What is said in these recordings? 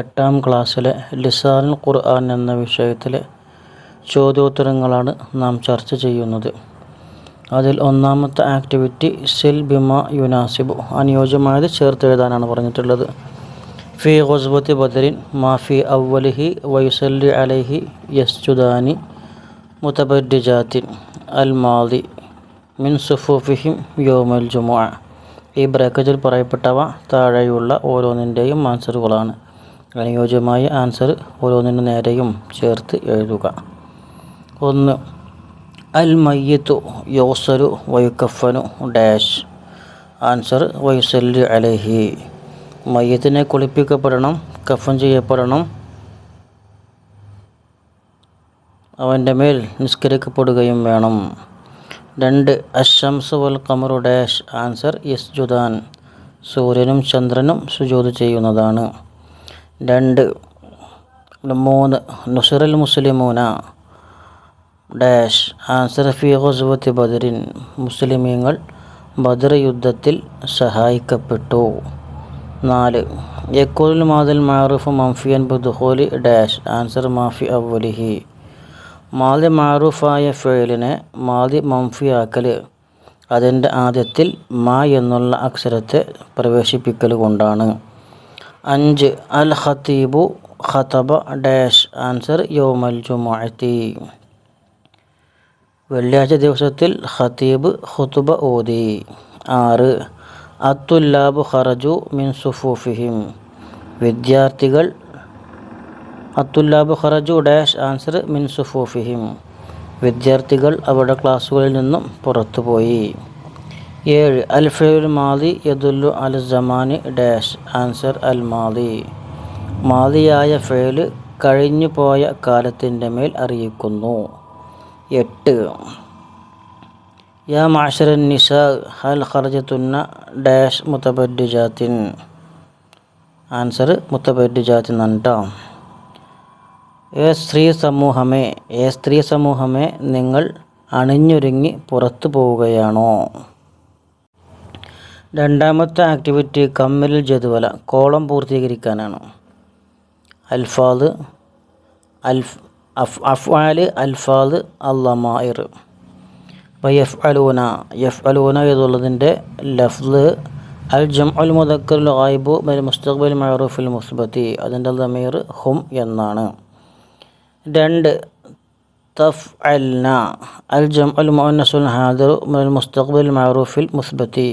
എട്ടാം ക്ലാസ്സിലെ ലിസാനുൽ ഖുർആൻ എന്ന വിഷയത്തിലെ ചോദ്യോത്തരങ്ങളാണ് നാം ചർച്ച ചെയ്യുന്നത്. അതിൽ ഒന്നാമത്തെ ആക്ടിവിറ്റി സിൽ ബിമ യുനാസിബു അനുയോജ്യമായത് ചേർത്ത് എഴുതാനാണ് പറഞ്ഞിട്ടുള്ളത്. ഫി ഹുസ്ബത്ത് ബദറിൻ മാഫി അവലിഹി വൈസല്ലി അലൈഹി യസ്ജുദാനി മുതബഡിജാത്തിൻ അൽ മാദി മിൻ സുഫൂഫിഹിം യോമൽ ജുമുഅ. ഈ ബ്രേക്കറ്റിൽ പറയപ്പെട്ടവ താഴെയുള്ള ഓരോന്നിന്റെയും ആൻസറുകളാണ്. അനുയോജ്യമായ ആൻസർ ഓരോന്നിനു നേരെയും ചേർത്ത് എഴുതുക. ഒന്ന് അൽ മയ്യത്തു യോസരു വൈക്കഫനു ഡാഷ്. ആൻസർ വയുസല്ലി അലഹി. മയ്യത്തിനെ കുളിപ്പിക്കപ്പെടണം കഫൻ ചെയ്യപ്പെടണം. അവന്റെ മേൽ നിസ്കരിക്കപ്പെടുകയും വേണം. രണ്ട് അഷംസ് വൽ കമറു ഡാഷ്. ആൻസർ യസ്ജുദാൻ. സൂര്യനും ചന്ദ്രനും സുജോത് ചെയ്യുന്നതാണ്. രണ്ട് മൂന്ന്. നുസറൽ മുസ്ലിമൂന. ഡാഷ്. ആൻസർ ഫി ഗുസ്വത്തി ബദറിൻ. മുസ്ലിമീങ്ങൾ ബദർ യുദ്ധത്തിൽ സഹായിക്കപ്പെട്ടു. നാല്. യക്കോലിൽ മാതൽ മാറൂഫ് മംഫിയൻ ബുദ്ഹോലി ഡാഷ്. ആൻസർ മാഫി അവലിഹി മാതി മാറൂഫായ ഫേലിനെ മാതി മംഫിയാക്കൽ അതിന്റെ ആദ്യത്തിൽ മാ എന്നുള്ള അക്ഷരത്തെ പ്രവേശിപ്പിക്കൽ കൊണ്ടാണ്. അഞ്ച്. അൽ ഖത്തീബു ഖതബ ഡാഷ്. ആൻസർ യോമൽ ജുമുഅത്തി. വെള്ളിയാഴ്ച ദിവസത്തിൽ ഖത്തീബ് ഖുതുബ ഓതി ആറ്. അത്തുല്ലാബ് ഖറജു മിൻ സുഫൂഫിഹിം. വിദ്യാർത്ഥികൾ അത്തുല്ലാബ് ഖറജു ഡാഷ് ആൻസർ മിൻ സുഫൂഫിഹിം. വിദ്യാർത്ഥികൾ അവരുടെ ക്ലാസ്സുകളിൽ നിന്നും പുറത്തുപോയി. ഏഴ്. അൽ ഫെയുൽ മാലി യദുല്ലു അൽ ജമാനി ഡാഷ്. ആൻസർ അൽ മാതി മാതിയായ ഫെയിൽ കഴിഞ്ഞു പോയ കാലത്തിന്റെ മേൽ അറിയിക്കുന്നു. എട്ട്. യാ മാഷറൻ നിസ ഹൽ ഖർജത്തുന്ന ഡാഷ് മുത്തബഡിജാത്തിൻ ആൻസർ മുത്തബഡിജാത്തിൻ എന്നിട്ടോ ഏ സ്ത്രീ സമൂഹമേ ഏ സ്ത്രീ സമൂഹമേ നിങ്ങൾ അണിഞ്ഞൊരുങ്ങി പുറത്തു പോവുകയാണോ? രണ്ടാമത്തെ ആക്ടിവിറ്റി കമ്മലിൽ ജതുവല കോളം പൂർത്തീകരിക്കാനാണ്. അൽഫാദ് അൽഫ് അഫ് അഫ്ആൽ അൽഫാദ് അല്ലമായിർ അപ്പോൾ യഫ് അലൂന യഫ് അലൂന എന്നുള്ളതിന്റെ ലഫ്ല് അൽ ജം അൽ മുദക്കർ മൽ മുസ്തഖ്ബൽ മഅറൂഫുൽ മുസ്ബത്തി അതിന്റെ ദമീർ ഹും എന്നാണ്. രണ്ട് തഫ് അൽന അൽ ജം അൽ മുഅന്നസുൽ ഹാദിർ മുസ്തഖ്ബൽ മഅറൂഫിൽ മുസ്ബത്തി.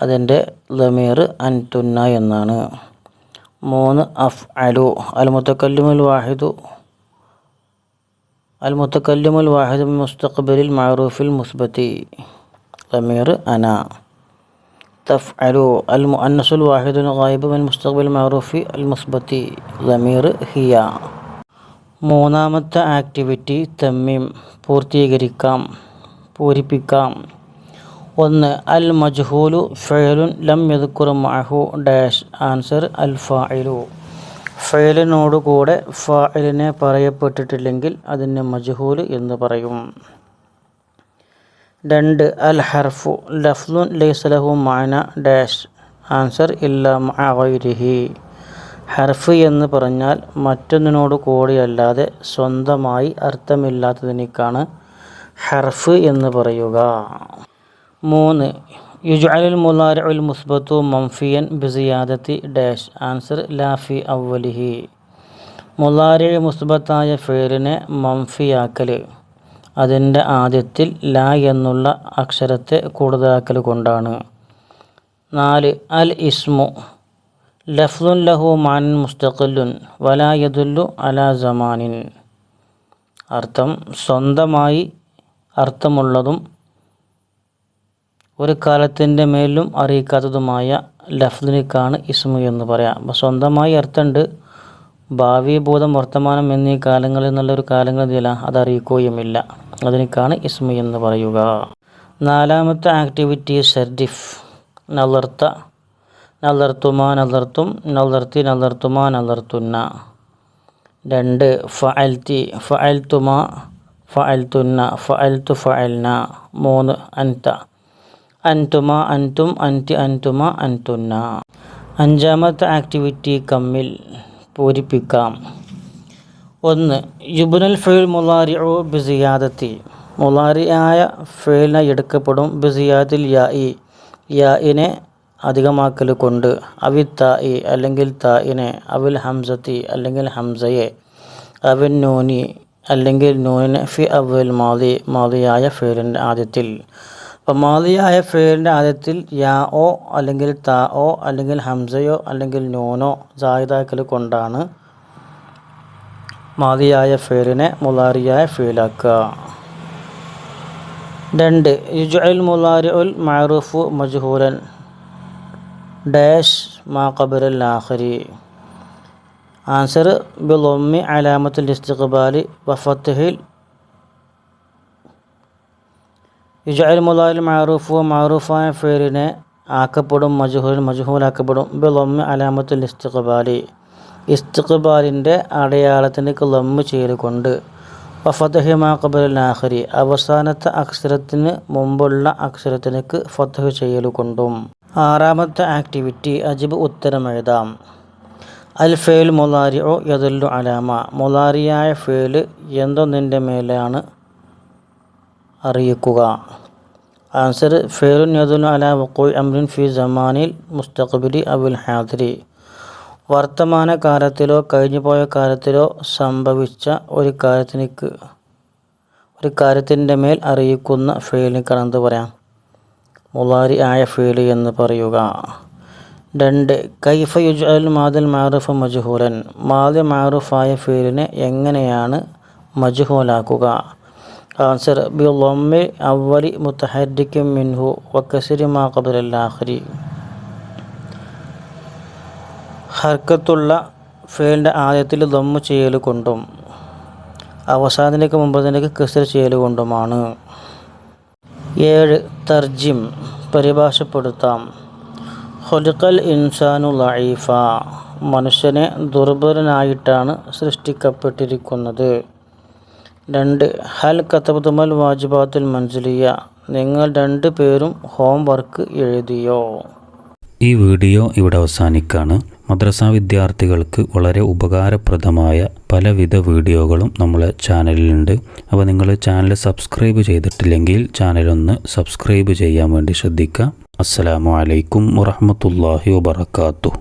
അതിന്റെ ലമീർ അൻതുന്ന എന്നാണ്. മൂന്ന് അഫ് അലു അൽ മുത്തക്കല്ലിമുൽ വാഹിദു. അൽ വാഹിദു മാറൂഫിൽ മഅറൂഫിൽ മുസ്ബത്തി. ലമീർ അന. മുഅന്നസുൽ വാഹിദുൽ ഗായിബ് മിൻ മുസ്തഖബിൽ മാറൂഫി അൽ മുസ്ബത്തി. ലമീർ ഹിയ. മൂന്നാമത്തെ ആക്ടിവിറ്റി തമ്മിം പൂർത്തീകരിക്കാം പൂരിപ്പിക്കാം. ഒന്ന് അൽ മജ്ഹൂലു ഫെയലുൻ ലം യദുക്കുറു മഅഹു ഡാഷ്. ആൻസർ അൽ ഫായിലു ഫെയലിനോടുകൂടെ ഫായിലിനെ പറയപ്പെട്ടിട്ടില്ലെങ്കിൽ അതിന് മജ്ഹൂൽ എന്ന് പറയും. രണ്ട് അൽ ഹർഫു ലഫ്ലുൻ ലൈസലഹു മാന ഡാഷ്. ആൻസർ ഇല്ല മഅഗൈരിഹി ഹർഫ് എന്ന് പറഞ്ഞാൽ മറ്റൊന്നിനോട് കൂടിയല്ലാതെ സ്വന്തമായി അർത്ഥമില്ലാത്തതിനേക്കാണ് ഹർഫ് എന്ന് പറയുക. മൂന്ന്. യുജഅലുൽ മുലാരിഉൽ മുസ്ബത്തു മംഫിയൻ ബിസിയാദത്തി ഡാഷ്. ആൻസർ ലാഫി അവലിഹി മുലാരി മുസ്ബത്തായ ഫേലിനെ മംഫിയാക്കൽ അതിന്റെ ആദ്യത്തിൽ ലാ എന്നുള്ള അക്ഷരത്തെ കൂടുതലാക്കൽ കൊണ്ടാണ്. നാല് അൽ ഇസ്മു. ലഫ്ലുൻ ലഹു മാൻ മുസ്തഖില്ലുൻ വലാ യദുല്ലു അലാ സമാനിൻ. അർത്ഥം സ്വന്തമായി അർത്ഥമുള്ളതും ഒരു കാലത്തിന്റെ മേലും അറിയിക്കാത്തതുമായ ലഫ്ദിനിക്കാണ് ഇസ്മു എന്ന് പറയാം. സ്വന്തമായി അർത്ഥമുണ്ട്. ഭാവി ഭൂതം വർത്തമാനം എന്നീ കാലങ്ങളിൽ നിന്നുള്ളൊരു കാലങ്ങൾ എന്തില്ല അത് അറിയിക്കുകയുമില്ല. അതിനേക്കാണ് ഇസ്മു എന്ന് പറയുക. നാലാമത്തെ ആക്ടിവിറ്റി സെർഡിഫ് നലർത്ത നലർത്തുമാ നലർത്തും നലർത്തി നലർത്തുമാ നലർത്തുന്ന രണ്ട് ഫഅൽത്തി ഫഅൽത്തുമാ ഫഅൽത്തുന്ന ഫഅൽത്തു ഫഅൽന. മൂന്ന് അൻത. അൻതുമ അൻതും അൻതി അൻതുമ അൻതുന്ന. അഞ്ചാമത്തെ ആക്ടിവിറ്റി കമ്മിൽ പൂരിപ്പിക്കാം. ഒന്ന് യുബുനൽ ഫെയിൽ മുലാരിഉ ബിസിയാദത്തി. മുലാരിയായ ഫെയിലിനെ എടുക്കപ്പെടും ബിസിയാദിൽ യാഇ യാഇനെ അധികമാക്കൽ കൊണ്ട് അവി തായി അല്ലെങ്കിൽ തായിനെ അവിൽ ഹംസത്തി അല്ലെങ്കിൽ ഹംസയെ അവിൻ നൂനി അല്ലെങ്കിൽ നൂനിനെ ഫി അവൽ മാലി മാലിയായ ഫെയിലിന്റെ ആദ്യത്തിൽ. അപ്പം ഫേലിന്റെ ആദ്യത്തിൽ യാ ഓ അല്ലെങ്കിൽ താ ഓ അല്ലെങ്കിൽ ഹംസയോ അല്ലെങ്കിൽ നൂനോ ജാഹിതാക്കൽ കൊണ്ടാണ് മാതിയായ ഫേലിനെ മുലാരിയായ ഫീലാക്കുക. രണ്ട് യുജുൽ മുലാരി ഉൽ മഅറൂഫു മജ്ഹൂലൻ. ഡാഷ് മാ ഖബറൽ ആഖിരി. ആൻസർ ബിലൊമ്മി അലാമത്തുൽ ഇസ്തിഖ്ബാലി വഫത്തുഹിൽ യുജുൽ മുലായിൽ മഅറൂഫു മാറൂഫായ ഫേരിനെ ആക്കപ്പെടും മജ്ഹൂൽ മജ്ഹൂലാക്കപ്പെടും ലൊമ്മ അലാമത്തുൽ ഇസ്തിഖ്ബാലി ഇസ്തിഖ്ബാലിന്റെ അടയാളത്തിലേക്ക് ലൊമ്മ ചെയ്തുകൊണ്ട്. വഫതഹി മാക്കബൽ ആഹരി അവസാനത്തെ അക്ഷരത്തിന് മുമ്പുള്ള അക്ഷരത്തിലേക്ക് ഫതഹ് ചെയ്യൽ കൊണ്ടും ആറാമത്തെ ആക്ടിവിറ്റി അജിബ് ഉത്തരം എഴുതാം. അൽ ഫേൽ മൊലാരി ഒ യദുല്ലു അലാമ. മൊലാരിയായ ഫേൽ എന്തൊന്നിന്റെ മേലാണ് അറിയിക്കുക. ആൻസർ ഫേലുൻ യദുനു അലാ വക്കോയ് അമ്രിൻ ഫി സമാനിൽ മുസ്തഖബിലി അബുൽ ഹാദിരി വർത്തമാനകാലത്തിലോ കഴിഞ്ഞുപോയ കാലത്തിലോ സംഭവിച്ച ഒരു കാര്യത്തിനേക്ക് ഒരു കാര്യത്തിന്റെ മേൽ അറിയിക്കുന്ന ഫെയിലിന് എന്ത് പറയാം. മുലാരി ആയ ഫെയിൽ എന്ന് പറയുക. രണ്ട് കൈഫ യുജ് മാദൽ മാറുഫ് മജുഹൂലൻ. മാദ് മാറുഫായ ഫെയിലിനെ എങ്ങനെയാണ് മജ്ഹൂലാക്കുക? ആൻസർ ബി ലൊമ്മി അവലി മുത്തഹരിക്കും മിൻഹു വക്കസിരി മാ കബുൽ ആഖിരി ഹർക്കത്തുള്ള ഫേലിന്റെ ആദ്യത്തിൽ ദമ്മ് ചെയ്യൽ കൊണ്ടും അവസാനത്തിലേക്ക് മുമ്പതിലേക്ക് കസർ ചെയ്യൽ കൊണ്ടുമാണ്. ഏഴ് തർജിം പരിഭാഷപ്പെടുത്താം. ഹൊലിക്കൽ ഇൻസാനു ലൈഫ മനുഷ്യനെ ദുർബലനായിട്ടാണ് സൃഷ്ടിക്കപ്പെട്ടിരിക്കുന്നത്. രണ്ട്. ഹൽ കത്തബത്തുമൽ വാജിബാത്തുൽ മൻസലിയ. നിങ്ങൾ രണ്ട് പേരും ഹോംവർക്ക് എഴുതിയോ? ഈ വീഡിയോ ഇവിടെ അവസാനിക്കാണ്. മദ്രസ വിദ്യാർത്ഥികൾക്ക് വളരെ ഉപകാരപ്രദമായ പലവിധ വീഡിയോകളും നമ്മളെ ചാനലിലുണ്ട്. അപ്പോൾ നിങ്ങൾ ചാനൽ സബ്സ്ക്രൈബ് ചെയ്തിട്ടില്ലെങ്കിൽ ചാനലൊന്ന് സബ്സ്ക്രൈബ് ചെയ്യാൻ വേണ്ടി ശ്രദ്ധിക്കുക. അസ്സലാമു അലൈക്കും വറഹമത്തല്ലാഹി വബർക്കാത്തു